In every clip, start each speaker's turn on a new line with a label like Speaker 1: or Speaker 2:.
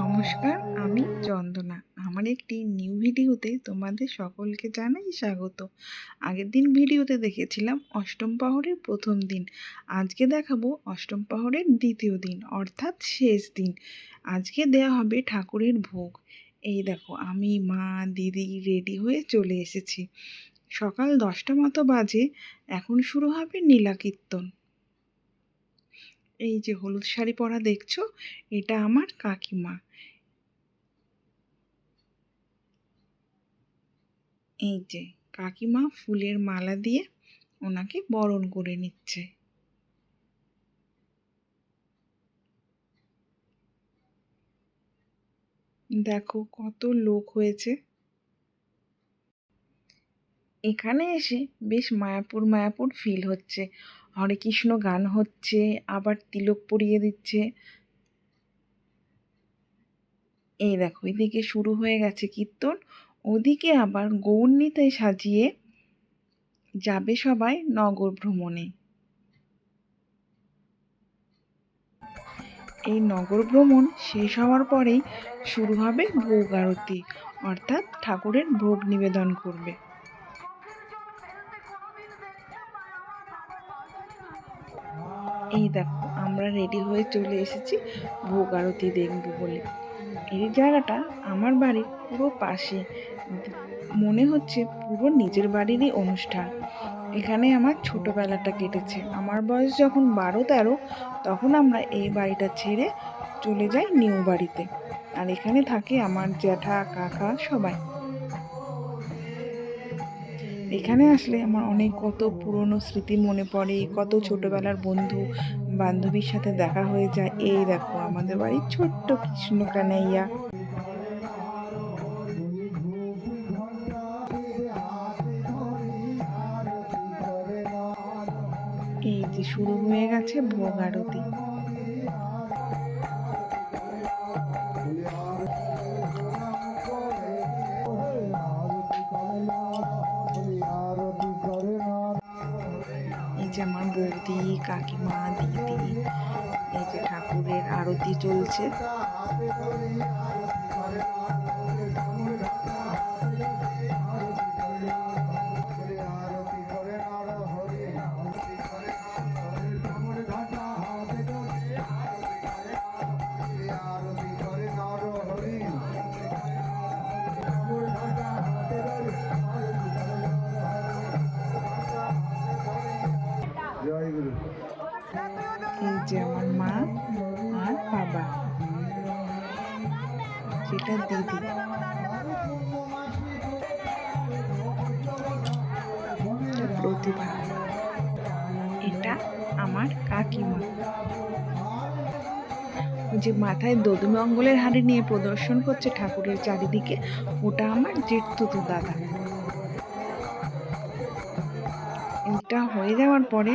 Speaker 1: নমস্কার, আমি চন্দনা। আমার একটি নিউ ভিডিওতে তোমাদের সকলকে জানাই স্বাগত। আগের দিন ভিডিওতে দেখেছিলাম অষ্টম পাহরের প্রথম দিন। আজকে দেখাবো অষ্টম পাহরের দ্বিতীয় দিন, অর্থাৎ শেষ দিন। আজকে দেয়া হবে ঠাকুরের ভোগ। এই দেখো, আমি, মা, দিদি রেডি হয়ে চলে এসেছি। সকাল দশটা মতো বাজে, এখন শুরু হবে নীলা কীর্তন। এই যে হলুদ শাড়ি পরা দেখছ, এটা আমার কাকিমা। এই যে কাকিমা ফুলের মালা দিয়ে ওনাকে বরণ করে নিচ্ছে। দেখো কত লোক হয়েছে। এখানে এসে বেশ মায়াপুর মায়াপুর ফিল হচ্ছে। হরে কৃষ্ণ গান হচ্ছে, আবার তিলক পরিয়ে দিচ্ছে। এই দেখো, এদিকে শুরু হয়ে গেছে কীর্তন, ওদিকে আবার গৌরনীতে সাজিয়ে যাবে সবাই নগর ভ্রমণে। এই নগর ভ্রমণ শেষ হওয়ার পরেই শুরু হবে ভোগ আরতি, অর্থাৎ ঠাকুরের ভোগ নিবেদন করবে। এই দেখো, আমরা রেডি হয়ে চলে এসেছি ভোগ আরতি দেখব বলে। এই জায়গাটা আমার বাড়ির পুরো পাশে। মনে হচ্ছে পুরো নিজের বাড়িরই অনুষ্ঠান। এখানে আমার ছোটোবেলাটা কেটেছে। আমার বয়স যখন বারো তেরো, তখন আমরা এই বাড়িটা ছেড়ে চলে যাই নিউ বাড়িতে। আর এখানে থাকে আমার জ্যাঠা, কাকা সবাই। এখানে আসলে আমার অনেক কত পুরনো স্মৃতি মনে পড়ে, কত ছোটবেলার বন্ধু বান্ধবীর সাথে দেখা হয়ে যায়। এই দেখো, আমাদের বাড়ির ছোট্ট কৃষ্ণ কানাইয়া এই যে শুরু হয়ে গেছে ভোগ আরতি। যে আমার বৌদি কাকিমা দিদি এই যে ঠাকুরের আরতি চলছে। যেটা দিদি প্রতিভা, এটা আমার কাকিমা। যে মাথায় দধুমঙ্গলের হাড়ি নিয়ে প্রদর্শন করছে ঠাকুরের চারিদিকে, ওটা আমার জেঠতুতো দাদা। এটা হয়ে যাওয়ার পরে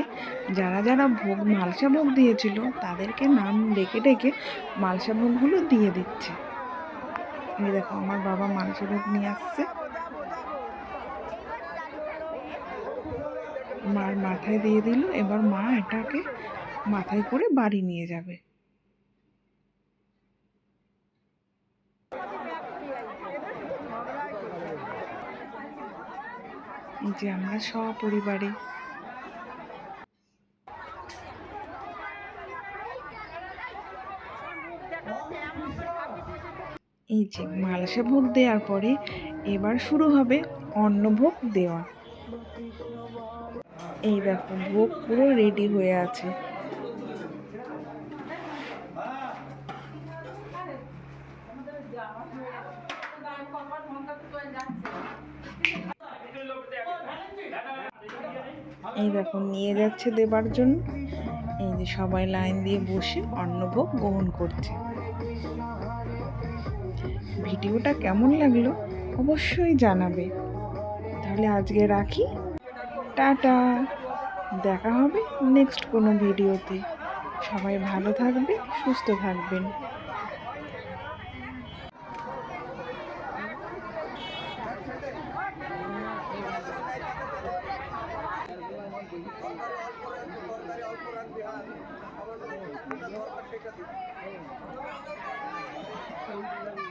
Speaker 1: যারা যারা ভোগ, মালসা ভোগ দিয়েছিল, তাদেরকে নাম ডেকে ডেকে মালসা ভোগগুলো দিয়ে দিচ্ছে। এই দেখো, আমার বাবা মালসা ভোগ নিয়ে আসছে। মার মাথায় দিয়ে দিল, এবার মা এটাকে মাথায় করে বাড়ি নিয়ে যাবে। এই যে আমরা সপরিবারে এই যে মালসা ভোগ দেওয়ার পরে এবার শুরু হবে অন্নভোগ দেওয়া। এই দেখো, ভোগ পুরো রেডি হয়ে আছে। এই দেখো, নিয়ে যাচ্ছে দেবার জন্য। এই যে সবাই লাইন দিয়ে বসে অন্নভোগ গ্রহণ করছে। ভিডিওটা কেমন লাগল অবশ্যই জানাবে। তাহলে আজকে রাখি। টাটা। দেখা হবে নেক্সট কোনো ভিডিওতে। সবাই ভালো থাকবে, সুস্থ থাকবেন।
Speaker 2: সরকারি অল্প